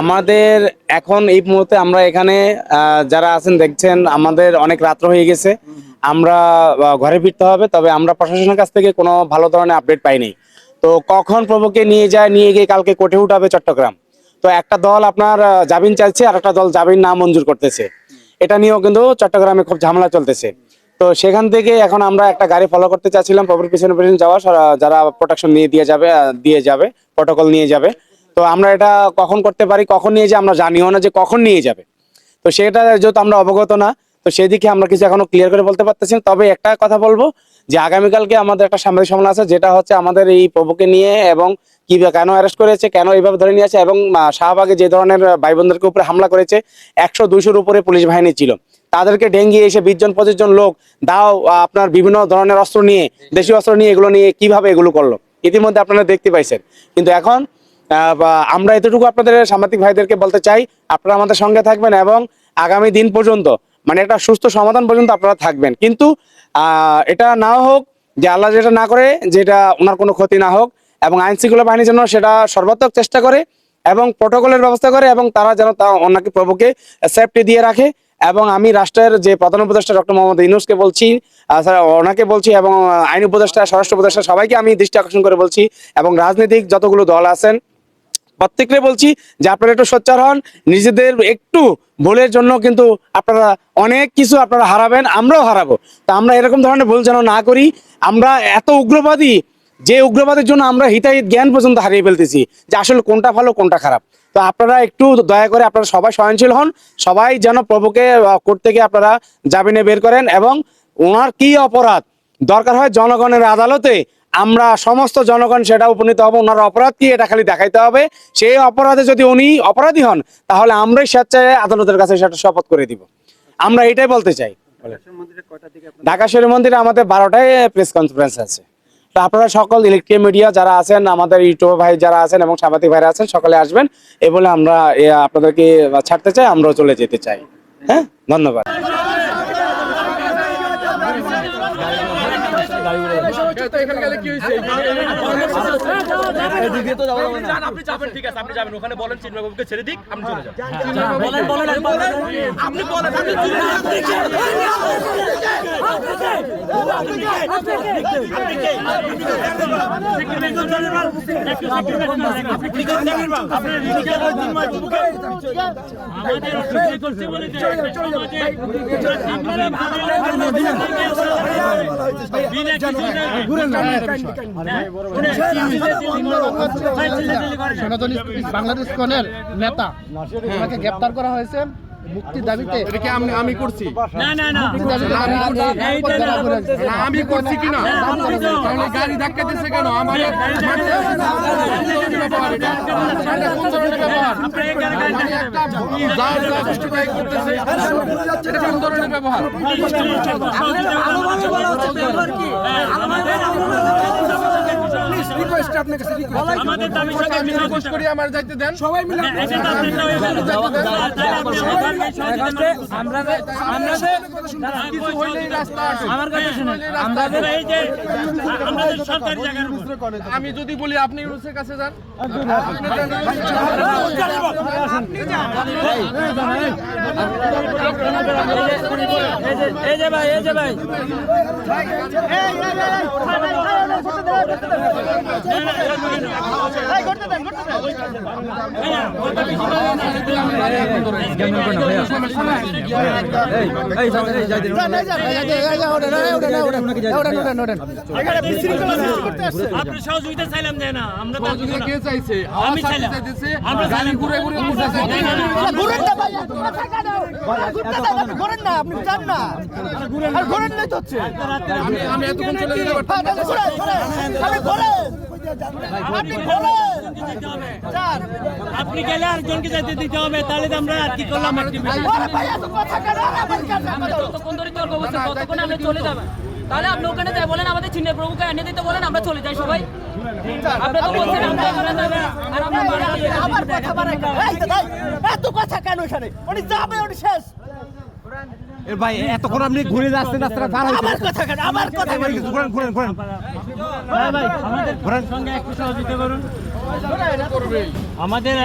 আমাদের এখন এই মুহূর্তে আমরা এখানে যারা আছেন দেখছেন, আমাদের অনেক রাত্র হয়ে গেছে। আমরা ঘরে ফিরতে হবে, তবে আমরা প্রশাসনের কাছ থেকে কোনো ভালো ধরনের আপডেট পাইনি। তো কখন প্রভুকে নিয়ে যায়, নিয়ে গিয়ে কালকে কোর্টে উঠাবে চট্টগ্রাম? তো একটা দল আপনার জামিন চাইছে, আর একটা দল জামিন না মঞ্জুর করতেছে। এটা নিয়েও কিন্তু চট্টগ্রামে খুব ঝামেলা চলতেছে। তো সেখান থেকে এখন আমরা একটা গাড়ি ফলো করতে চাচ্ছিলাম, প্রভুর পিছনে পিছনে যাওয়া যারা প্রোটেকশন নিয়ে দিয়ে যাবে দিয়ে যাবে প্রটোকল নিয়ে যাবে। তো আমরা এটা কখন করতে পারি, কখন নিয়ে যাই, আমরা জানিও না যে কখন নিয়ে যাবে। তো সেটা যেহেতু আমরা অবগত না, তো সেদিকে আমরা কিছু এখনও ক্লিয়ার করে বলতে পারতেছি না। তবে একটা কথা বলব যে আগামীকালকে আমাদের একটা সাংবাদিক সম্মেলন আছে, যেটা হচ্ছে আমাদের এই প্রভুকে নিয়ে এবং কি কেন অ্যারেস্ট করেছে, কেন এইভাবে ধরে নিয়ে আছে এবং শাহবাগে যে ধরনের ভাই বোনদেরকে উপরে হামলা করেছে, একশো দুশোর উপরে পুলিশ বাহিনী ছিল। তাদেরকে ডেঙ্গিয়ে এসে বিশ জন, পঁচিশ জন লোক দাও আপনার বিভিন্ন ধরনের অস্ত্র নিয়ে, দেশীয় অস্ত্র নিয়ে এগুলো নিয়ে কীভাবে এগুলো করল, ইতিমধ্যে আপনারা দেখতে পাইছেন। কিন্তু এখন আমরা এতটুকু আপনাদের সাংবাদিক ভাইদেরকে বলতে চাই, আপনারা আমাদের সঙ্গে থাকবেন এবং আগামী দিন পর্যন্ত মানে একটা সুস্থ সমাধান পর্যন্ত আপনারা থাকবেন। কিন্তু এটা না হোক যে আল্লাহ যেটা না করে, যেটা ওনার কোনো ক্ষতি না হোক, এবং আইন শৃঙ্খলা বাহিনী যেন সেটা সর্বাত্মক চেষ্টা করে এবং প্রোটোকলের ব্যবস্থা করে এবং তারা যেন তা ওনাকে প্রভুকে সেফটি দিয়ে রাখে। এবং আমি রাষ্ট্রের যে প্রধান উপদেষ্টা ডক্টর মোহাম্মদ ইউনুসকে বলছি ওনাকে বলছি এবং আইন উপদেষ্টা, স্বরাষ্ট্র উপদেষ্টা সবাইকে আমি দৃষ্টি আকর্ষণ করে বলছি এবং রাজনৈতিক যতগুলো দল আছেন প্রত্যেককে বলছি যে আপনারা একটু সোচ্চার হন। নিজেদের একটু ভুলের জন্য কিন্তু আপনারা অনেক কিছু আপনারা হারাবেন, আমরাও হারাবো। তা আমরা এরকম ধরনের ভুল যেন না করি, আমরা এত উগ্রবাদী, যে উগ্রবাদের জন্য আমরা হিতাহিত জ্ঞান পর্যন্ত হারিয়ে ফেলতেছি যে আসলে কোনটা ভালো, কোনটা খারাপ। তো আপনারা একটু দয়া করে আপনারা সবাই সহনশীল হন, সবাই যেন প্রভুকে কোর্ট থেকে আপনারা জামিনে বের করেন এবং ওনার কি অপরাধ? দরকার হয় জনগণের আদালতে আমরা সমস্ত জনগণ সেটা উপনীত হব, ওনার অপরাধ কি, এটা খালি দেখাইতে হবে। সেই অপরাধে যদি উনি অপরাধী হন, তাহলে আমরাই স্বেচ্ছায় আদালতের কাছে সেটা শপথ করে দিব। আমরা এটাই বলতে চাই। ঢাকা শরীর মন্দিরে আমাদের বারোটায় প্রেস কনফারেন্স আছে। তো আপনারা সকল ইলেকট্রিক মিডিয়া যারা আছেন, আমাদের ইউটিউব ভাই যারা আছেন এবং সাংবাদিক ভাইরা আছেন, সকলে আসবেন। এ বলে আমরা আপনাদেরকে ছাড়তে চাই, আমরাও চলে যেতে চাই। হ্যাঁ? ধন্যবাদ। আপনি যাবেন ঠিক আছে আপনি যাবেন। সনাতনী বাংলাদেশ কনের নেতা। ওনাকে গ্রেপ্তার করা হয়েছে। মুক্তির দাবিতে এটা কি আমি আমি করছি। না না না। না, আমি করছি। কিনা? তাহলে গাড়ি ধাক্কা দিচ্ছে কেন? আমার ব্যাপার মানে আমাদের দাবি সবাই আমি মিলে রিকোয়েস্ট করি আমার যাইতে দেন সবাই মিলে এটা তো আপনার হয়ে গেল। তাহলে আপনি কিছু হইলেই রাস্তা আমার কথা শুনুন আমাদের এই যে আমাদের সরকারি জায়গার আমি যদি বলি আপনি ইউনুসের কাছে যান এই যে ভাই এই যে ভাই। আপনি সহযোগিতা চাইলাম দেয় না আমরা কে চাইছে? আমি চাইলাম। আমরা চাইলাম। ঘুরে ঘুরে ঘুরতেছে। না, আপনি ঘোরেন না আপনি যান না। আর ঘোরেন নাই তো হচ্ছে। আমি আমি এতক্ষণ চলে যেতে পারতাম ঘোরেন, ঘোরেন। আপনি ঘোরেন। আপনি ঘোরেন। যান আপনি গেলে আরেকজনকে যাইতে দিতে হবে তাহলে তো আমরা আর কি করলাম একটি ওরে ভাই এত কথা কেন? আর আমার কাছে কথা ততক্ষণ ধরে তর্ক করছে ততক্ষণ আমরা চলে তাহলে আপনি ওখানে যাই বলেন আমাদের চিহ্ন প্রভুকে এনে দিতে বলেন আমরা চলে যাই সবাই। আপনি তো বলছেন আমরা আর আমরা বাড়ি দিয়ে আবার কথা বাড়াই কেন? এই তো এত কথা কেন এখানে? উনি যাবে উনি শেষ। ভাই এতক্ষণ আপনি ঘুরে যাচ্ছেন রাস্তাটা পার আমার কথা কেন আমার কথা কেন ঘুরেন ঘুরেন ঘুরেন হ্যাঁ ভাই আমাদের সঙ্গে একটু সহযোগিতা করুন আমাদের